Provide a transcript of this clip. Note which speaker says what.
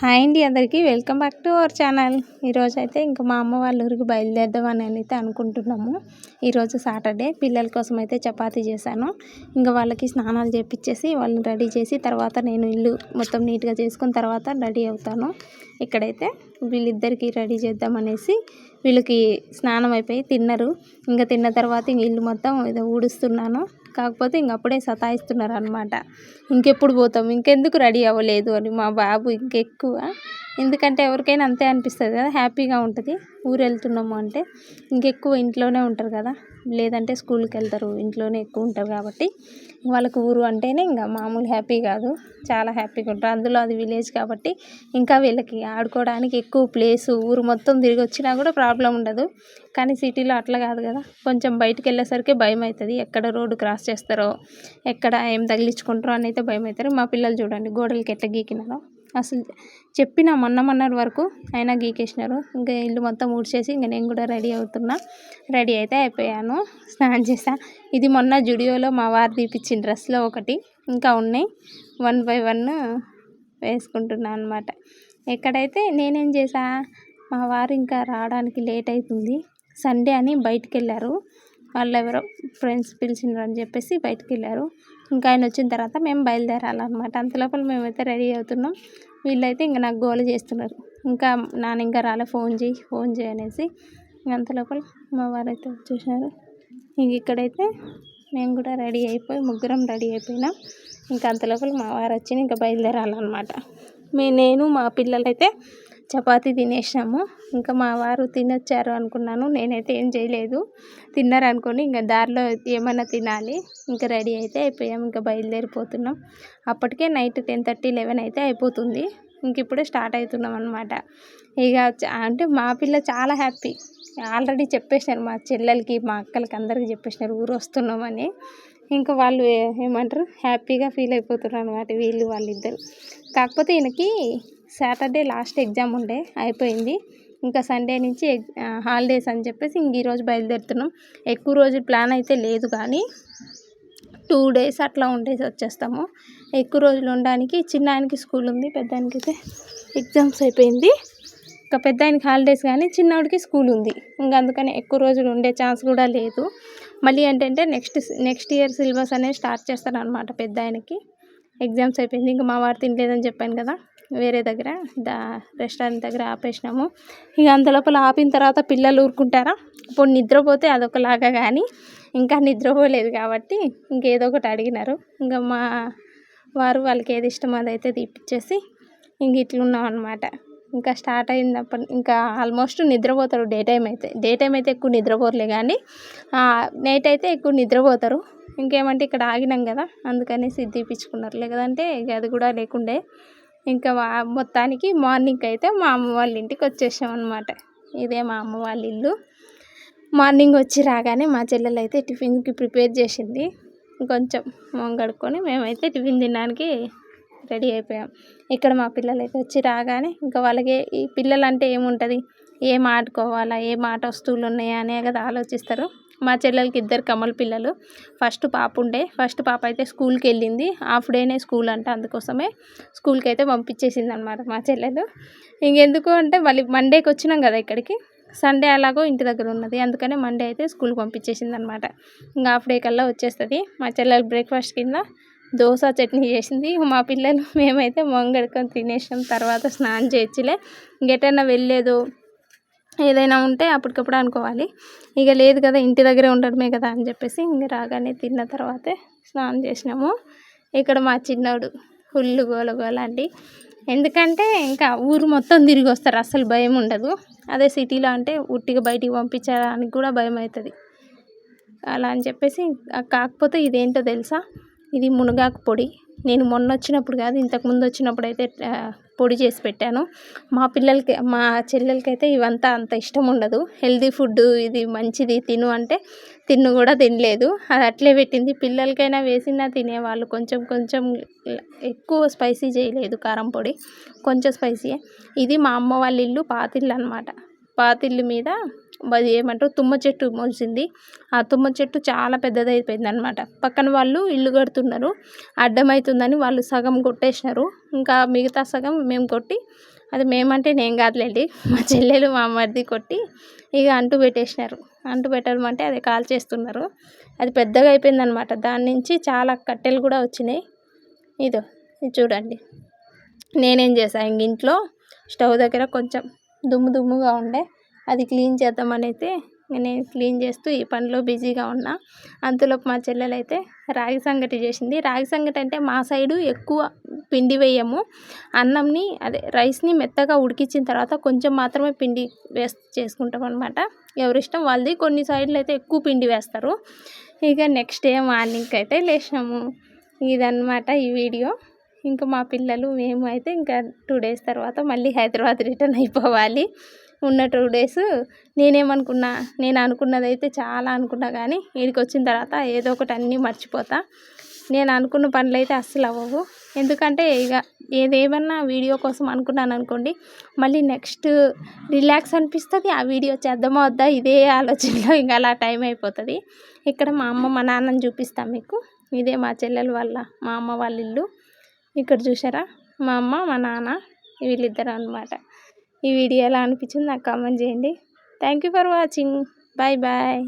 Speaker 1: Hi అండి అందరికీ. Welcome back to our channel. ఈరోజు అయితే ఇంకా మా అమ్మ వాళ్ళ ఊరికి బయలుదేరదామని అయితే అనుకుంటున్నాము. ఈరోజు సాటర్డే. పిల్లల కోసం అయితే చపాతీ చేశాను. ఇంకా వాళ్ళకి స్నానాలు చేపించేసి వాళ్ళని రెడీ చేసి తర్వాత నేను ఇల్లు మొత్తం నీట్గా చేసుకున్న తర్వాత రెడీ అవుతాను. ఇక్కడైతే వీళ్ళిద్దరికీ రెడీ చేద్దామనేసి వీళ్ళకి స్నానం అయిపోయి తిన్నారు. ఇంకా తిన్న తర్వాత ఇంక ఇల్లు మొత్తం ఏదో ఊడుస్తున్నాను. కాకపోతే ఇంక అప్పుడే సతాయిస్తున్నారు అనమాట ఇంకెప్పుడు పోతాం? ఇంకెందుకు రెడీ అవ్వలేదు అని మా బాబు ఇంకెక్కువ. ఎందుకంటే ఎవరికైనా అంతే అనిపిస్తుంది కదా హ్యాపీగా ఉంటుంది. ఊరు వెళ్తున్నాము అంటే ఇంకెక్కువ ఇంట్లోనే ఉంటారు కదా. లేదంటే స్కూల్కి వెళ్తారు ఇంట్లోనే ఎక్కువ ఉంటారు కాబట్టి వాళ్ళకు ఊరు అంటేనే ఇంకా మామూలు హ్యాపీ కాదు. చాలా హ్యాపీగా ఉంటారు. అందులో అది విలేజ్ కాబట్టి ఇంకా వీళ్ళకి ఆడుకోవడానికి ఎక్కువ ప్లేసు ఊరు మొత్తం తిరిగి వచ్చినా కూడా ప్రాబ్లం ఉండదు. కానీ సిటీలో అట్లా కాదు కదా. కొంచెం బయటికి వెళ్ళేసరికి భయం అవుతుంది ఎక్కడ రోడ్డు క్రాస్ చేస్తారో ఎక్కడ ఏం తగిలించుకుంటారో అని అయితే భయం అవుతారు మా పిల్లలు చూడండి గోడలకి ఎట్లా గీకినారో. అసలు చెప్పిన మొన్న మొన్నటి వరకు అయినా గీకేసినారు. ఇంకా ఇల్లు మొత్తం ఊడ్చేసి ఇంకా నేను కూడా రెడీ అవుతున్నా. రెడీ అయితే అయిపోయాను. స్నానం చేసా. ఇది మొన్న జుడియోలో మా వారు తీపిచ్చిన డ్రెస్లో ఒకటి. ఇంకా ఉన్నాయి. వన్ బై వన్ వేసుకుంటున్నాను అనమాట ఎక్కడైతే నేనేం చేసా? మా వారు ఇంకా రావడానికి లేట్ అవుతుంది సండే అని బయటికి వెళ్ళారు. వాళ్ళు ఎవరో ఫ్రెండ్స్ పిలిచినారు అని చెప్పేసి బయటికి వెళ్ళారు ఇంకా ఆయన వచ్చిన తర్వాత మేము బయలుదేరాలన్నమాట. అంతలోపల మేమైతే రెడీ అవుతున్నాం. వీళ్ళైతే ఇంకా నాకు గోల చేస్తున్నారు. ఇంకా నాన్న ఇంకా రాలే ఫోన్ చేయి ఫోన్ చేయి అనేసి అంతలోపల మా వారైతే వచ్చేసారు ఇంక ఇక్కడైతే మేము కూడా రెడీ అయిపోయి ముగ్గురం రెడీ అయిపోయినాం. ఇంకా అంతలోపల మా వారు వచ్చి ఇంకా బయలుదేరాలన్నమాట. మే నేను మా పిల్లలైతే చపాతీ తినేసాము ఇంకా మా వారు తినొచ్చారు అనుకున్నాను. నేనైతే ఏం చేయలేదు. తిన్నారు అనుకొని ఇంకా దారిలో ఏమైనా తినాలి. ఇంకా రెడీ అయితే అయిపోయాం. ఇంకా బయలుదేరిపోతున్నాం. అప్పటికే నైట్ టెన్ థర్టీ లెవెన్ అయితే అయిపోతుంది. ఇంక ఇప్పుడే స్టార్ట్ అవుతున్నాం అనమాట ఇక అంటే మా పిల్ల చాలా హ్యాపీ. ఆల్రెడీ చెప్పేసినారు మా చెల్లెలకి మా అక్కలకి అందరికీ చెప్పేసినారు ఊరు వస్తున్నామని ఇంకా వాళ్ళు ఏమంటారు? హ్యాపీగా ఫీల్ అయిపోతున్నారు అనమాట వీళ్ళు వాళ్ళిద్దరు. కాకపోతే ఈయనకి సాటర్డే లాస్ట్ ఎగ్జామ్ ఉండే అయిపోయింది. ఇంకా సండే నుంచి హాలిడేస్ అని చెప్పేసి ఇంక ఈరోజు బయలుదేరుతున్నాం. ఎక్కువ రోజులు ప్లాన్ అయితే లేదు కానీ టూ డేస్ అట్లా ఉండేసి వచ్చేస్తాము. ఎక్కువ రోజులు ఉండడానికి చిన్న ఆయనకి స్కూల్ ఉంది పెద్ద అయితే ఎగ్జామ్స్ అయిపోయింది. ఇంకా పెద్ద ఆయనకి హాలిడేస్ కానీ చిన్నవాడికి స్కూల్ ఉంది. ఇంకా అందుకని ఎక్కువ రోజులు ఉండే ఛాన్స్ కూడా లేదు. మళ్ళీ ఏంటంటే నెక్స్ట్ నెక్స్ట్ ఇయర్ సిలబస్ అనేది స్టార్ట్ చేస్తాను అనమాట పెద్ద ఆయనకి ఎగ్జామ్స్ అయిపోయింది ఇంకా మా వారు తినలేదని చెప్పాను కదా. వేరే దగ్గర దా రెస్టారెంట్ దగ్గర ఆపేసినాము. ఇక అంతలోపల ఆపిన తర్వాత పిల్లలు ఊరుకుంటారా? ఇప్పుడు నిద్రపోతే అదొకలాగా కానీ ఇంకా నిద్రపోలేదు కాబట్టి ఇంకేదో ఒకటి అడిగినారు. ఇంకా మా వారు వాళ్ళకి ఏది ఇష్టమో అదైతే తీపిచ్చేసి ఇంక ఇట్లున్నాం అనమాట ఇంకా స్టార్ట్ అయినప్పటి ఇంకా ఆల్మోస్ట్ నిద్రపోతారు డే టైం అయితే. డే టైం అయితే ఎక్కువ నిద్రపోరలే కానీ నైట్ అయితే ఎక్కువ నిద్రపోతారు. ఇంకేమంటే ఇక్కడ ఆగినాం కదా అందుకనేసి తీపించుకున్నారు లేదంటే అది కూడా లేకుండే. ఇంకా మొత్తానికి మార్నింగ్ అయితే మా అమ్మ వాళ్ళ ఇంటికి వచ్చేసాం అనమాట ఇదే మా అమ్మ వాళ్ళ ఇల్లు. మార్నింగ్ వచ్చి రాగానే మా చెల్లెలు అయితే టిఫిన్కి ప్రిపేర్ చేసింది. కొంచెం మొహం కడుక్కొని మేమైతే టిఫిన్ తినడానికి రెడీ అయిపోయాం. ఇక్కడ మా పిల్లలు అయితే వచ్చి రాగానే ఇంకా వాళ్ళకి ఈ పిల్లలు అంటే ఏముంటుంది? ఏం ఆడుకోవాలా? ఏం ఆట వస్తువులు ఉన్నాయా? అనే కదా ఆలోచిస్తారు. మా చెల్లెలకి ఇద్దరు కమల పిల్లలు. ఫస్ట్ పాప ఉండే. ఫస్ట్ పాప అయితే స్కూల్కి వెళ్ళింది. హాఫ్ డేనే స్కూల్ అంటే అందుకోసమే స్కూల్కి అయితే పంపించేసింది అనమాట మా చెల్లెలు. ఇంకెందుకు అంటే మళ్ళీ మండేకి వచ్చినాం కదా ఇక్కడికి. సండే అలాగో ఇంటి దగ్గర ఉన్నది. అందుకనే మండే అయితే స్కూల్కి పంపించేసింది అనమాట ఇంకా హాఫ్ డే కల్లా వచ్చేస్తుంది. మా చెల్లెలు బ్రేక్ఫాస్ట్ కింద దోశ చట్నీ చేసింది. మా పిల్లలు మేమైతే మొంగడుకొని తినేసాం తర్వాత స్నానం చేయొచ్చులే ఇంకెటైనా వెళ్ళలేదు ఏదైనా ఉంటే అప్పటికప్పుడు అనుకోవాలి. ఇక లేదు కదా ఇంటి దగ్గరే ఉండడమే కదా అని చెప్పేసి ఇంక రాగానే తిన్న తర్వాతే స్నానం చేసినాము. ఇక్కడ మా చిన్నోడు ఫుల్ గోల గోల అండి. ఎందుకంటే ఇంకా ఊరు మొత్తం తిరిగి వస్తారు అసలు భయం ఉండదు. అదే సిటీలో అంటే ఉట్టిగా బయటికి పంపించడానికి కూడా భయం అవుతుంది. అలా అని చెప్పేసి కాకపోతే ఇదేంటో తెలుసా? ఇది మునగాకు పొడి. నేను మొన్న వచ్చినప్పుడు కాదు ఇంతకుముందు వచ్చినప్పుడు అయితే పొడి చేసి పెట్టాను. మా పిల్లలకి మా చెల్లెలకైతే ఇవంతా అంత ఇష్టం ఉండదు. హెల్దీ ఫుడ్ ఇది మంచిది తిను అంటే తిన్ను కూడా తినలేదు. అది అట్లే పెట్టింది. పిల్లలకైనా వేసినా తినేవాళ్ళు. కొంచెం కొంచెం ఎక్కువ స్పైసీ చేయలేదు కారం పొడి. కొంచెం స్పైసీయే. ఇది మా అమ్మ వాళ్ళ ఇల్లు పాతిల్లు అనమాట పాతిల్లు మీద ఏమంటారు? తుమ్మ చెట్టు మొలిచింది ఆ తుమ్మ చెట్టు చాలా పెద్దది అయిపోయింది అనమాట పక్కన వాళ్ళు ఇల్లు కడుతున్నారు. అడ్డమవుతుందని వాళ్ళు సగం కొట్టేసినారు. ఇంకా మిగతా సగం మేము కొట్టి అది మేమంటే నేను కాదులేండి మా చెల్లెలు మా మరిది కొట్టి ఇక అంటు పెట్టేసినారు. అంటు పెట్టడం అంటే అది కాల్ చేస్తున్నారు. అది పెద్దగా అయిపోయింది అనమాట దాని నుంచి చాలా కట్టెలు కూడా వచ్చినాయి. ఇదో ఇది చూడండి. నేనేం చేశాను ఇంక ఇంట్లో స్టవ్ దగ్గర కొంచెం దుమ్ము దుమ్ముగా ఉండే అది క్లీన్ చేద్దామని అయితే నేను క్లీన్ చేస్తూ ఈ పనిలో బిజీగా ఉన్నా. అంతలోపు మా చెల్లెలు అయితే రాగి సంగటి చేసింది. రాగి సంగటి అంటే మా సైడు ఎక్కువ పిండి వేయము. అన్నంని అదే రైస్ని మెత్తగా ఉడికించిన తర్వాత కొంచెం మాత్రమే పిండి వేస్ చేసుకుంటాం అనమాట ఎవరిష్టం వాళ్ళది. కొన్ని సైడ్లు అయితే ఎక్కువ పిండి వేస్తారు. ఇక నెక్స్ట్ డే మార్నింగ్కి అయితే లేచాము ఇదన్నమాట ఈ వీడియో. ఇంకా మా పిల్లలు మేము అయితే ఇంకా టూ డేస్ తర్వాత మళ్ళీ హైదరాబాద్ రిటర్న్ అయిపోవాలి. ఉన్న టూ డేస్ నేనేమనుకున్నా నేను అనుకున్నది అయితే చాలా అనుకున్నా కానీ వీడికి వచ్చిన తర్వాత ఏదో ఒకటి అన్నీ మర్చిపోతా. నేను అనుకున్న పనులు అయితే అస్సలు అవ్వవు ఎందుకంటే ఇక ఏదేమన్నా వీడియో కోసం అనుకున్నాను అనుకోండి మళ్ళీ నెక్స్ట్ రిలాక్స్ అనిపిస్తుంది ఆ వీడియో చేద్దామా వద్దా ఇదే ఆలోచనలో ఇంకా అలా టైం అయిపోతుంది. ఇక్కడ మా అమ్మ మా నాన్నని చూపిస్తాను మీకు. ఇదే మా చెల్లెల వాళ్ళ మా అమ్మ వాళ్ళ ఇల్లు. ఇక్కడ చూసారా మా అమ్మ మా నాన్న వీళ్ళిద్దరు అనమాట ఈ వీడియో ఎలా అనిపించింది నాకు కామెంట్ చేయండి. Thank you for watching bye bye